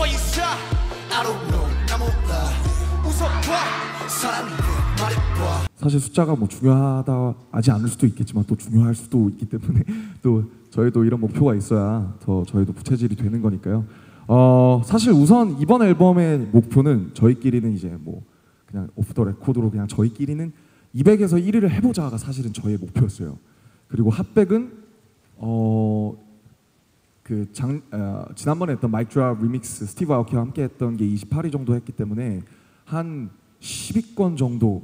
서 있어 I don't know 나 몰라 웃어봐 사람인데 말해봐 사실 숫자가 뭐 중요하다 하지 않을 수도 있겠지만 또 중요할 수도 있기 때문에 또 저희도 이런 목표가 있어야 더 저희도 부채질이 되는 거니까요. 어 사실 우선 이번 앨범의 목표는 저희끼리는 이제 뭐 그냥 오프 더 레코드로 그냥 저희끼리는 200에서 1위를 해보자가 사실은 저희의 목표였어요. 그리고 핫백은 어 그 장 어, 지난번에 했던 마이크 드랍 리믹스 스티브 아오키와 함께 했던 게 28위 정도 했기 때문에 한 10위권 정도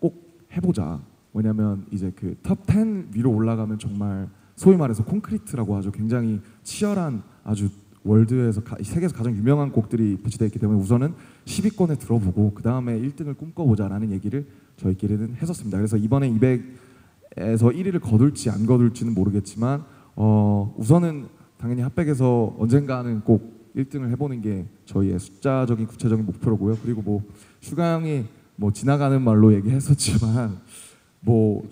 꼭 해보자. 왜냐면 이제 그톱10 위로 올라가면 정말 소위 말해서 콘크리트라고 하죠. 굉장히 치열한 아주 월드에서 가, 세계에서 가장 유명한 곡들이 배치되어 있기 때문에 우선은 10위권에 들어보고 그 다음에 1등을 꿈꿔보자라는 얘기를 저희끼리는 했었습니다. 그래서 이번에 200에서 1위를 거둘지 안 거둘지는 모르겠지만 어, 우선은 당연히 핫백에서 언젠가는 꼭 1등을 해보는 게 저희의 숫자적인 구체적인 목표로고요. 그리고 뭐 슈가 형이 뭐 지나가는 말로 얘기했었지만 뭐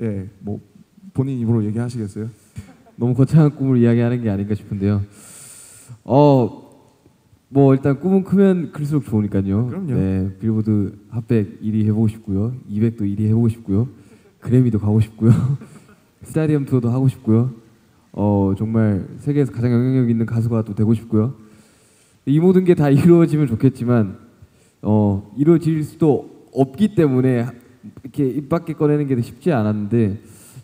예, 뭐 본인 입으로 얘기하시겠어요? 너무 거창한 꿈을 이야기하는 게 아닌가 싶은데요. 어, 뭐 일단 꿈은 크면 클수록 좋으니까요. 그럼요. 네, 빌보드 핫백 1위 해보고 싶고요. 200도 1위 해보고 싶고요. 그래미도 가고 싶고요. 스타디움 투어도 하고 싶고요. 어, 정말 세계에서 가장 영향력 있는 가수가 또 되고 싶고요. 이 모든 게 다 이루어지면 좋겠지만 어, 이루어질 수도 없기 때문에 이렇게 입 밖에 꺼내는 게 쉽지 않았는데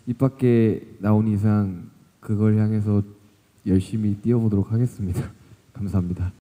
입 밖에 나온 이상 그걸 향해서 열심히 뛰어보도록 하겠습니다. 감사합니다.